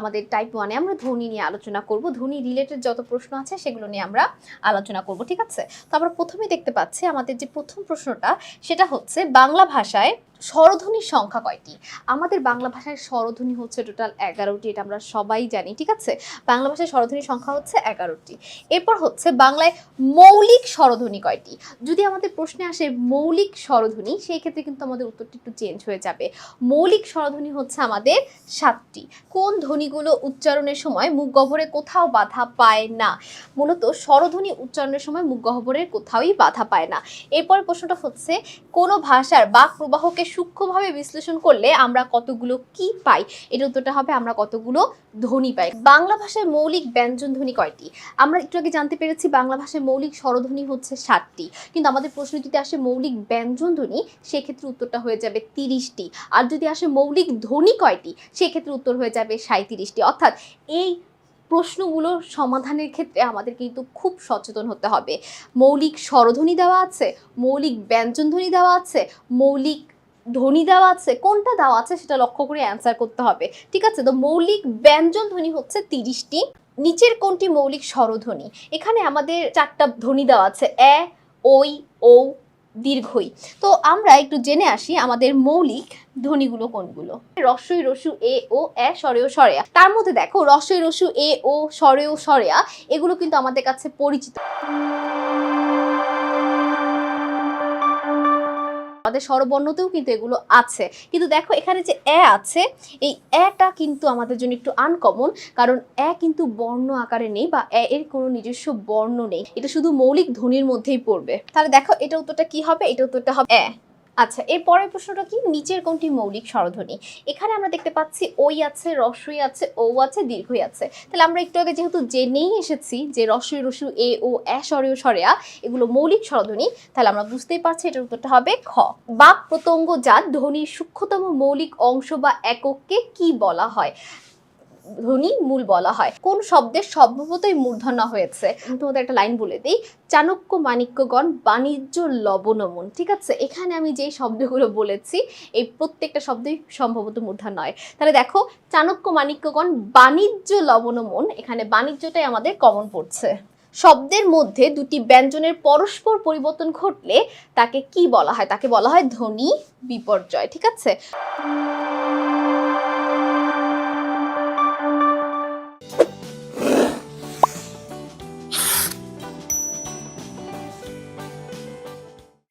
আমাদের টাইপ ওয়ানে আমরা ধ্বনি নিয়ে আলোচনা করব। ধ্বনি রিলেটেড যত প্রশ্ন আছে সেগুলো নিয়ে আমরা আলোচনা করব, ঠিক আছে? তো আমরা প্রথমেই দেখতে পাচ্ছি আমাদের যে প্রথম প্রশ্নটা, সেটা হচ্ছে বাংলা ভাষায় স্বরধ্বনির সংখ্যা কয়টি? আমাদের বাংলা ভাষায় স্বরধ্বনি হচ্ছে টোটাল এগারোটি, এটা আমরা সবাই জানি, ঠিক আছে? বাংলা ভাষায় স্বরধ্বনির সংখ্যা হচ্ছে এগারোটি। এরপর হচ্ছে বাংলায় মৌলিক স্বরধ্বনি কয়টি? যদি আমাদের প্রশ্নে আসে মৌলিক স্বরধ্বনি, সেই ক্ষেত্রে কিন্তু আমাদের উত্তরটি একটু চেঞ্জ হয়ে যাবে। মৌলিক স্বরধ্বনি হচ্ছে আমাদের সাতটি। কোন ধ্বনিগুলো উচ্চারণের সময় মুখ গহ্বরে কোথাও বাধা পায় না? মূলত স্বরধ্বনি উচ্চারণের সময় মুখ গহ্বরের কোথাওই বাধা পায় না। এরপর প্রশ্নটা হচ্ছে, কোনো ভাষার বাক প্রবাহকে সূক্ষ্মভাবে বিশ্লেষণ করলে আমরা কতগুলো কি পাই? এর উত্তরটা হবে আমরা কতগুলো ধ্বনি পাই। বাংলা ভাষায় মৌলিক ব্যঞ্জন ধ্বনি কয়টি? আমরা একটু আগে জানতে পেরেছি বাংলা ভাষায় মৌলিক স্বরধ্বনি হচ্ছে ষাটটি কিন্তু আমাদের প্রশ্ন যদি আসে মৌলিক ব্যঞ্জন ধ্বনি, সেক্ষেত্রে উত্তরটা হয়ে যাবে তিরিশটি। আর যদি আসে মৌলিক ধ্বনি কয়টি, সেক্ষেত্রে উত্তর হয়ে যাবে সাঁত্রিশটি অর্থাৎ এই প্রশ্নগুলোর সমাধানের ক্ষেত্রে আমাদের কিন্তু খুব সচেতন হতে হবে। মৌলিক স্বরধ্বনি দেওয়া আছে, মৌলিক ব্যঞ্জনধ্বনি দেওয়া আছে, মৌলিক ধ্বনি দেওয়া আছে, কোনটা দেওয়া আছে সেটা লক্ষ্য করে অ্যান্সার করতে হবে। ঠিক আছে? তো মৌলিক ব্যঞ্জন ধ্বনি হচ্ছে তিরিশটি, নিচের কোনটি মৌলিক স্বরধ্বনি? এখানে আমাদের চারটা ধ্বনি দেওয়া আছে, এ, ওই ও দীর্ঘই। তো আমরা একটু জেনে আসি আমাদের মৌলিক ধ্বনিগুলো কোনগুলো। রস্বই রসু এ, ও, এ, সরেও সরেয়া। তার মধ্যে দেখো রস্বই রসু এ, ও, সরেও সরেয়া, এগুলো কিন্তু আমাদের কাছে পরিচিত। আমাদের স্বরবর্ণতেও কিন্তু এগুলো আছে। কিন্তু দেখো, এখানে যে এ আছে, এই এটা কিন্তু আমাদের জন্য একটু আনকমন কারণ এ কিন্তু বর্ণ আকারে নেই বা এ এর কোনো নিজস্ব বর্ণ নেই। এটা শুধু মৌলিক ধ্বনির মধ্যেই পড়বে। তাহলে দেখো, এটা উত্তরটা কি হবে? এটা উত্তরটা হবে এ। আচ্ছা এর পরের প্রশ্নটা কি? নিচের কোনটি মৌলিক স্বরধ্বনি? এখানে আমরা দেখতে পাচ্ছি ওই আছে, রসই আছে ও আছে, দীর্ঘই আছে। তাহলে আমরা একটু আগে যেহেতু জেনেই এসেছি যে রসই রসু এ, ও এ স্বরেও স্বরেয়া এগুলো মৌলিক স্বরধ্বনি, তাহলে আমরা বুঝতেই পারছি এটার উত্তরটা হবে খ। বাক প্রত্যঙ্গ জাত ধ্বনির সূক্ষ্মতম মৌলিক অংশ বা একককে কি বলা হয়? ধ্বনি মূল বলা হয়। কোন শব্দের সম্ভবতই মূর্ধন্য হয়েছে। তোমাদের একটা লাইন বলে দিই। চাণক্য মাণিক্যগণ বাণিজ্য লবণমন, ঠিক আছে? এখানে আমি যেই শব্দগুলো বলেছি, এই প্রত্যেকটা শব্দই সম্ভবত মূর্ধন্য নয় তাহলে দেখো, চাণক্য মাণিক্যগণ বাণিজ্য লবণমন, এখানে বাণিজ্যটাই আমাদের কমন পড়ছে। শব্দের মধ্যে দুটি ব্যঞ্জনের পরস্পর পরিবর্তন ঘটলে তাকে কি বলা হয়? তাকে বলা হয় ধ্বনি বিপর্যয়, ঠিক আছে?